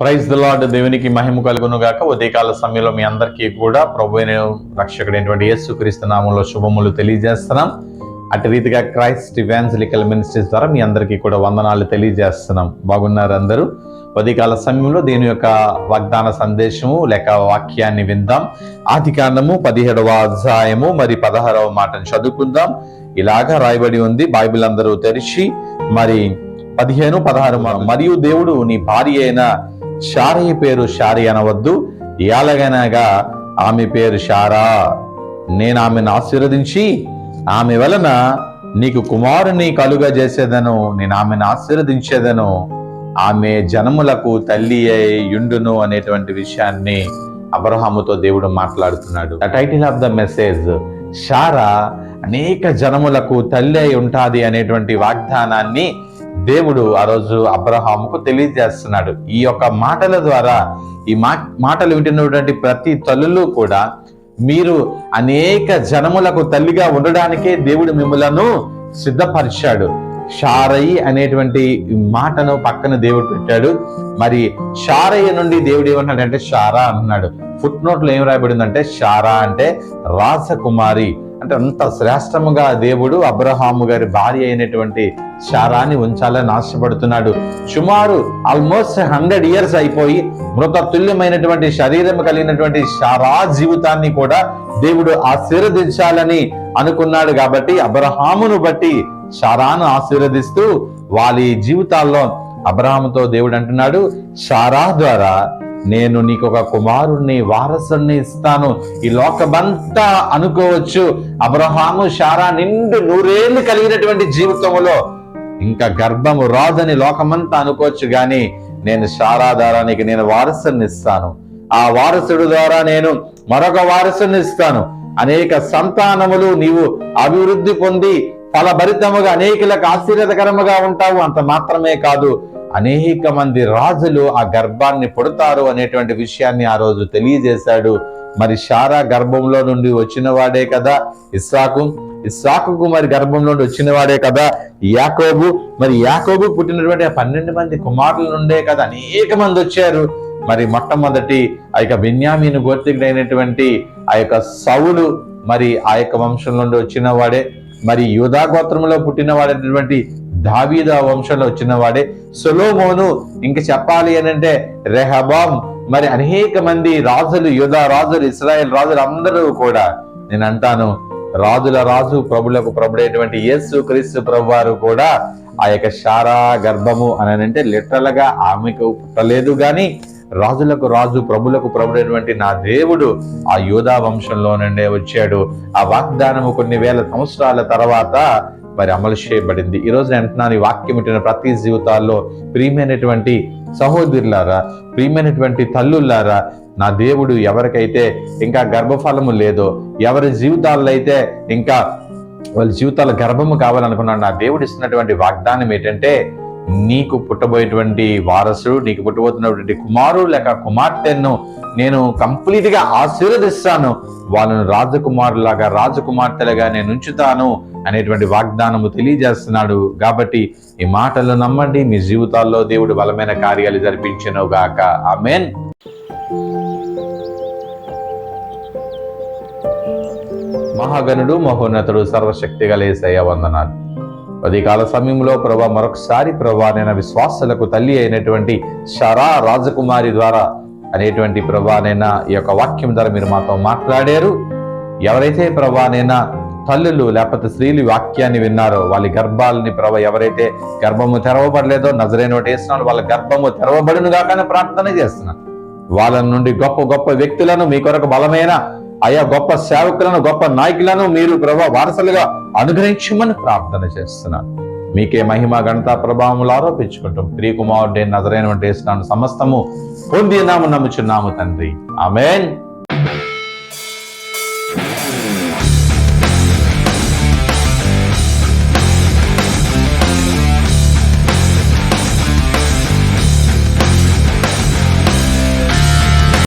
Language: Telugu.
ప్రైజ్ ద లార్డ్ దేవునికి మహిమ కలుగును గాక ఉదయకాల సమయంలో మీ అందరికీ కూడా ప్రభు రక్షకుడైనటువంటి యేసు క్రీస్తు నామంలో శుభములు తెలియజేస్తున్నాం. అటు రీతిగా క్రైస్ట్ ఇవాన్సలికల్ మినిస్ట్రీస్ ద్వారా మీ అందరికీ కూడా వందనాలు తెలియజేస్తున్నాం. బాగున్నారు అందరూ? ఉదయకాల సమయంలో దీని యొక్క వాగ్దాన సందేశము లేక వాక్యాన్ని విందాం. ఆది కాండము పదిహేడవ అధ్యాయము మరి పదహారవ మాటను చదువుకుందాం. ఇలాగా రాయబడి ఉంది బైబిల్ అందరూ తెరిచి మరి పదిహేను పదహారు మరియు దేవుడు నీ భార్య అయిన షారయ్య పేరు షారి అనవద్దు. ఎలాగనగా ఆమె పేరు షారా. నేను ఆమెను ఆశీర్వదించి ఆమె వలన నీకు కుమారుని కలుగ చేసేదను నేను ఆమెను ఆశీర్వదించేదను. ఆమె జనములకు తల్లి అయి యుండును అనేటువంటి విషయాన్ని అబ్రహాముతో దేవుడు మాట్లాడుతున్నాడు. The title of the message Sarah అనేక జనములకు తల్లి అయి ఉంటాది అనేటువంటి వాగ్దానాన్ని దేవుడు ఆ రోజు అబ్రహాముకు తెలియజేస్తున్నాడు. ఈ యొక్క మాటల ద్వారా ఈ మా మాటలు వింటున్నటువంటి ప్రతి తల్లులు కూడా మీరు అనేక జనములకు తల్లిగా ఉండడానికే దేవుడు మిమ్మలను సిద్ధపరిచాడు. షారయి అనేటువంటి మాటను పక్కన దేవుడు పెట్టాడు. మరి షారయ్య నుండి దేవుడు ఏమంటాడంటే షారా అన్నాడు. ఫుట్ నోట్లో ఏం రాయబడిందంటే షారా అంటే రాసకుమారి అంటే అంత శ్రేష్టముగా దేవుడు అబ్రహాము గారి భార్య అయినటువంటి శారాన్ని ఉంచాలని ఆశపడుతున్నాడు. సుమారు ఆల్మోస్ట్ హండ్రెడ్ ఇయర్స్ అయిపోయి మృత తుల్యమైనటువంటి శరీరం కలిగినటువంటి శారా జీవితాన్ని కూడా దేవుడు ఆశీర్వదించాలని అనుకున్నాడు కాబట్టి అబ్రహామును బట్టి శారాను ఆశీర్వదిస్తూ వాళ్ళ జీవితాల్లో అబ్రహాముతో దేవుడు అంటున్నాడు శారా ద్వారా నేను నీకు ఒక కుమారుణ్ణి వారసుణ్ణి ఇస్తాను. ఈ లోకమంతా అనుకోవచ్చు. అబ్రహాము శారా నిండు నూరేళ్ళు కలిగినటువంటి జీవితంలో ఇంకా గర్భము రాదని లోకమంతా అనుకోవచ్చు గాని నేను శారా ద్వారా నీకు నేను వారసుని ఇస్తాను. ఆ వారసుడు ద్వారా నేను మరొక వారసుని ఇస్తాను. అనేక సంతానములు నీవు అభివృద్ధి పొంది ఫలభరితముగా అనేకులకు ఆశీర్వదకరముగా ఉంటావు. అంత మాత్రమే కాదు అనేక మంది రాజులు ఆ గర్భాన్ని పుడతారు అనేటువంటి విషయాన్ని ఆ రోజు తెలియజేశాడు. మరి షారా గర్భంలో నుండి వచ్చిన వాడే కదా ఇస్సాకు ఇస్సాకుకు మరి గర్భంలో నుండి వచ్చిన వాడే కదా యాకోబు. మరి యాకోబు పుట్టినటువంటి ఆ పన్నెండు మంది కుమారుల నుండే కదా అనేక మంది వచ్చారు. మరి మొట్టమొదటి ఆ యొక్క బెన్యామీను గోత్రికుడైనటువంటి ఆ యొక్క సౌలు మరి ఆ యొక్క వంశం నుండి వచ్చిన వాడే. మరి యూదా గోత్రంలో పుట్టిన వాడైనటువంటి దావీద వంశంలో వచ్చినవాడే సొలోమోను ఇంక చెప్పాలి అని అంటే రెహబాం. మరి అనేక మంది రాజులు యుధ రాజులు ఇస్రాయల్ రాజులు అందరూ కూడా నేను అంటాను రాజుల రాజు ప్రభులకు ప్రభుడైనటువంటి యేసు క్రీస్తు ప్రభు వారు కూడా ఆ యొక్క శారా గర్భము అని అంటే లిటరల్గా ఆమెకు పుట్టలేదు గాని రాజులకు రాజు ప్రభులకు ప్రభుడైనటువంటి నా దేవుడు ఆ యోధా వంశంలో నుండే వచ్చాడు. ఆ వాగ్దానము కొన్ని వేల సంవత్సరాల తర్వాత మరి అమలు చేయబడింది. ఈరోజు అంటున్నాను ఈ వాక్యం వింటున్న ప్రతి జీవితాల్లో ప్రియమైనటువంటి సహోదరులారా ప్రియమైనటువంటి తల్లులారా నా దేవుడు ఎవరికైతే ఇంకా గర్భఫలము లేదో ఎవరి జీవితాల్లో అయితే ఇంకా వాళ్ళ జీవితాల గర్భము కావాలనుకున్నాడు నా దేవుడు ఇస్తున్నటువంటి వాగ్దానం ఏంటంటే నీకు పుట్టబోయేటువంటి వారసుడు నీకు పుట్టబోతున్నటువంటి కుమారుడు లేక కుమార్తెను నేను కంప్లీట్గా ఆశీర్వదిస్తాను. వాళ్ళను రాజకుమారులాగా రాజకుమార్తెలుగా నేను ఉంచుతాను అనేటువంటి వాగ్దానము తెలియజేస్తున్నాడు. కాబట్టి ఈ మాటలు నమ్మండి మీ జీవితాల్లో దేవుడు బలమైన కార్యాలు జరిపించను గాక. ఆమెన్. మహాగణుడు మహోన్నతుడు సర్వశక్తి గలేసయ్య వందనాలు. కాల సమయంలో ప్రభా మరొకసారి ప్రభా నేను విశ్వాసులకు తల్లి అయినటువంటి షరా రాజకుమారి ద్వారా అనేటువంటి ప్రభానైనా ఈ యొక్క వాక్యం ద్వారా మీరు మాతో మాట్లాడారు. ఎవరైతే ప్రభానైనా తల్లులు లేకపోతే స్త్రీలు వాక్యాన్ని విన్నారో వాళ్ళ గర్భాలని ప్రభ ఎవరైతే గర్భము తెరవబడలేదో నజరైన వేస్తున్నారు వాళ్ళ గర్భము తెరవబడును కాకనే ప్రార్థన చేస్తున్నాను వాళ్ళ నుండి గొప్ప గొప్ప వ్యక్తులను మీ కొరకు బలమైన ఆయా గొప్ప సేవకులను గొప్ప నాయకులను మీరు ప్రభా వారసులుగా అనుగ్రహించమని ప్రార్థన చేస్తున్నాను. మీకే మహిమ గణత ప్రభావములు ఆరోపించుకుంటాం. ప్రియకుమారుడే నజరైన వేస్తున్నాను సమస్తము పొందినాము నమ్ముచున్నాము తండ్రి. ఆమెన్.